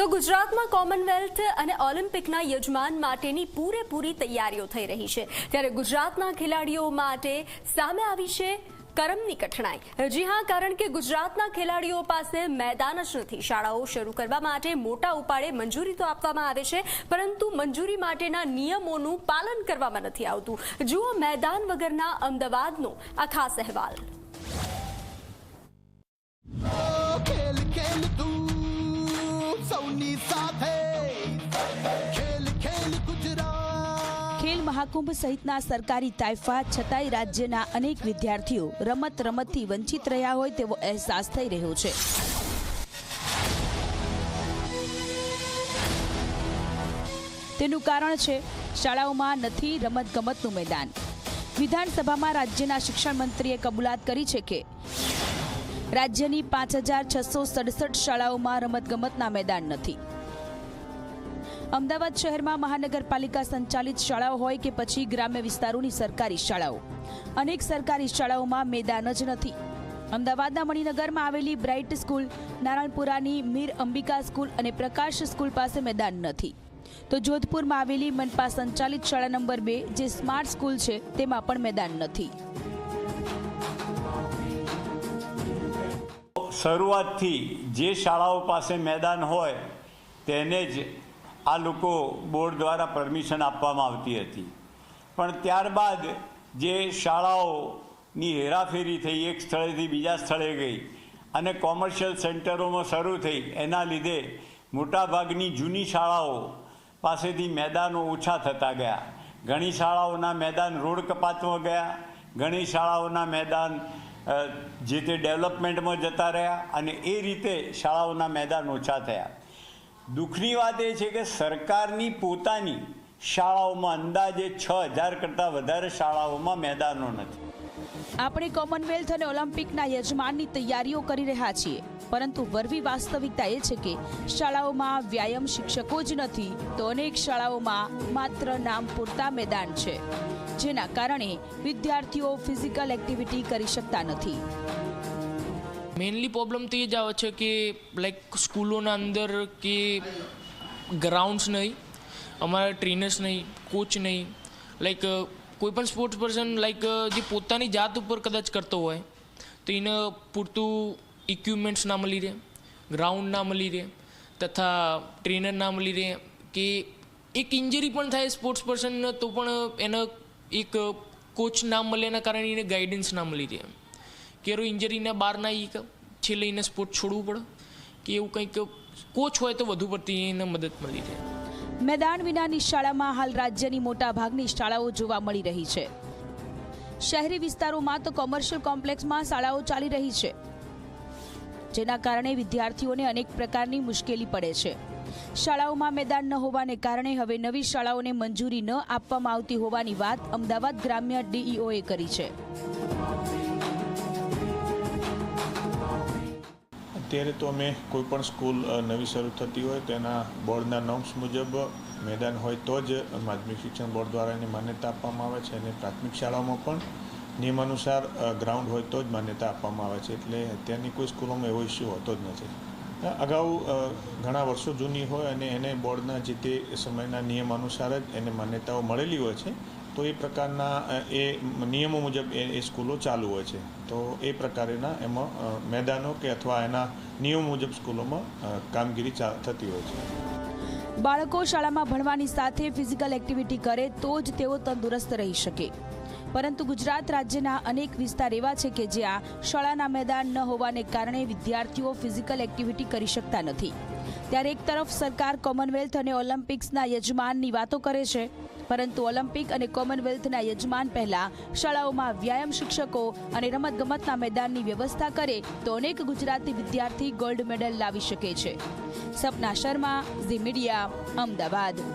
તો ગુજરાતમાં કોમનવેલ્થ અને ઓલિમ્પિકના યજમાન માટેની પૂરેપૂરી તૈયારીઓ થઈ રહી છે. ત્યારે ગુજરાતના ખેલાડીઓ માટે સામે આવી છે કરમની કઠણાઈ. જી હા, કારણ કે ગુજરાતના ખેલાડીઓ પાસે મેદાન જ નથી. શાળાઓ શરૂ કરવા માટે મોટા ઉપાડે મંજૂરી તો આપવામાં આવે છે, પરંતુ મંજૂરી માટેના નિયમોનું પાલન કરવામાં નથી આવતું. જુઓ મેદાન વગરના અમદાવાદનો આ ખાસ અહેવાલ. ખેલ મહાકુંભ સહિતના સરકારી તાઇફા છતાંય રાજ્યના અનેક વિદ્યાર્થીઓ રમત રમતથી વંચિત રહ્યા હોય તેવો અહેસાસ થઈ રહ્યો છે. તેનું કારણ છે, શાળાઓમાં નથી રમત ગમતનું મેદાન. વિધાનસભામાં રાજ્યના શિક્ષણ મંત્રીએ કબૂલાત કરી છે કે, રાજ્યની પાંચ હજાર છસો સડસઠ શાળાઓમાં રમતગમતના મેદાન નથી. અમદાવાદ શહેરમાં મહાનગરપાલિકા સંચાલિત શાળાઓ હોય કે પછી ગ્રામ્ય વિસ્તારોની સરકારી શાળાઓ. અનેક સરકારી શાળાઓમાં મેદાન જ નથી. અમદાવાદના મણિનગરમાં આવેલી બ્રાઇટ સ્કૂલ, નારાયણપુરાની મીર અંબિકા સ્કૂલ અને પ્રકાશ સ્કૂલ પાસે મેદાન નથી. તો જોધપુરમાં આવેલી મનપા સંચાલિત શાળા નંબર બે, જે સ્માર્ટ સ્કૂલ છે, તેમાં પણ મેદાન નથી. શરૂઆતથી જે શાળાઓ પાસે મેદાન હોય, તેને જ આ લોકો બોર્ડ દ્વારા પરમિશન આપવામાં આવતી હતી. પણ ત્યારબાદ જે શાળાઓની હેરાફેરી થઈ, એક સ્થળેથી બીજા સ્થળે ગઈ અને કોમર્શિયલ સેન્ટરોમાં શરૂ થઈ, એના લીધે મોટાભાગની જૂની શાળાઓ પાસેથી મેદાનો ઓછા થતા ગયા. ઘણી શાળાઓના મેદાન રોડ કપાતમાં ગયા, ઘણી શાળાઓના મેદાન જે તે ડેવલપમેન્ટમાં જતા રહ્યા અને એ રીતે શાળાઓના મેદાન ઓછા થયા. દુઃખની વાત એ છે કે સરકારની પોતાની શાળાઓમાં અંદાજે છ હજાર કરતાં વધારે શાળાઓમાં મેદાનો નથી. આપણે કોમનવેલ્થ અને ઓલિમ્પિકના યજમાનની તૈયારીઓ કરી રહ્યા છીએ, પરંતુ વરવી વાસ્તવિકતા એ છે કે શાળાઓમાં વ્યાયામ શિક્ષકો જ નથી, તો અનેક શાળાઓમાં માત્ર નામ પૂરતા મેદાન છે, જેના કારણે વિદ્યાર્થીઓ ફિઝિકલ એક્ટિવિટી કરી શકતા નથી. મેઇનલી પ્રોબ્લેમ તો એ જ આવે છે કે લાઈક સ્કૂલોના અંદર કે ગ્રાઉન્ડ્સ નહીં, અમારા ટ્રેનર્સ નહીં કોચ નહીં. લાઈક કોઈ પણ સ્પોર્ટ્સ પર્સન લાઈક જે પોતાની જાત ઉપર કદાચ કરતો હોય, તો એને પૂરતું ઇક્વિપમેન્ટ્સ ના મળી રહે ગ્રાઉન્ડ ના મળી રહે, તથા ટ્રેનર ના મળી રહે, કે એક ઇન્જરી પણ થાય સ્પોર્ટ્સ પર્સનને તો પણ એને એક કોચ ના મળે કારણે એને ગાઈડન્સ ના મળી રહે. કેરો ઇન્જરીને બહાર ના ઈ ક- છેલ્લે એને સ્પોર્ટ છોડવું પડે. કે એવું કંઈક કોચ હોય તો વધુ પડતી એને મદદ મળી રહે. મેદાન વિનાની શાળામાં હાલ રાજ્યની મોટા ભાગની શાળાઓ જોવા મળી રહી છે. શહેરી વિસ્તારોમાં તો કોમર્શિયલ કોમ્પ્લેક્સમાં શાળાઓ ચાલી રહી છે. જેના કારણે વિદ્યાર્થીઓને અનેક પ્રકારની મુશ્કેલી પડે છે. શાળાઓમાં મેદાન ન હોવાને કારણે હવે નવી શાળાઓને મંજૂરી ન આપવામાં આવતી હોવાની વાત અમદાવાદ ગ્રામ્ય ડીઈઓએ કરી છે. અત્યારે તો અમે કોઈ પણ સ્કૂલ નવી શરૂ થતી હોય તેના બોર્ડના નોર્મ્સ મુજબ, મેદાન હોય તો જ માધ્યમિક શિક્ષણ બોર્ડ દ્વારા એને માન્યતા આપવામાં આવે છે અને પ્રાથમિક શાળાઓમાં પણ નિયમાનુસાર અનુસાર ગ્રાઉન્ડ હોય તો જ માન્યતા આપવામાં આવે છે. એટલે અત્યારની કોઈ સ્કૂલોમાં એવો ઇસ્યુ હોતો જ નથી. અગાઉ ઘણા વર્ષો જૂની હોય અને એને બોર્ડના જે તે સમયના નિયમ અનુસાર જ એને માન્યતાઓ મળેલી હોય છે. તો એ પ્રકારના એ નિયમો મુજબ એ સ્કૂલો ચાલુ હોય છે. તો એ પ્રકારેના એમાં મેદાનો કે અથવા એના નિયમો મુજબ સ્કૂલોમાં કામગીરી થતી હોય છે. બાળકો શાળામાં ભણવાની સાથે ફિઝિકલ એક્ટિવિટી કરે તો જ તેઓ તંદુરસ્ત રહી શકે. પરંતુ ગુજરાત રાજ્યના અનેક વિસ્તાર એવા છે કે જ્યાં શાળાના મેદાન ન હોવાને કારણે વિદ્યાર્થીઓ ફિઝિકલ એક્ટિવિટી કરી શકતા નથી. ત્યારે એક તરફ સરકાર કોમનવેલ્થ અને ઓલિમ્પિક્સના યજમાનની વાતો કરે છે પરંતુ ઓલિમ્પિક અને કોમનવેલ્થના યજમાન પહેલા શાળાઓમાં વ્યાયામ શિક્ષકો અને રમતગમતના મેદાનની વ્યવસ્થા કરે તો અનેક ગુજરાતી વિદ્યાર્થી ગોલ્ડ મેડલ લાવી શકે છે. Sapna Sharma, Zee media, Ahmedabad.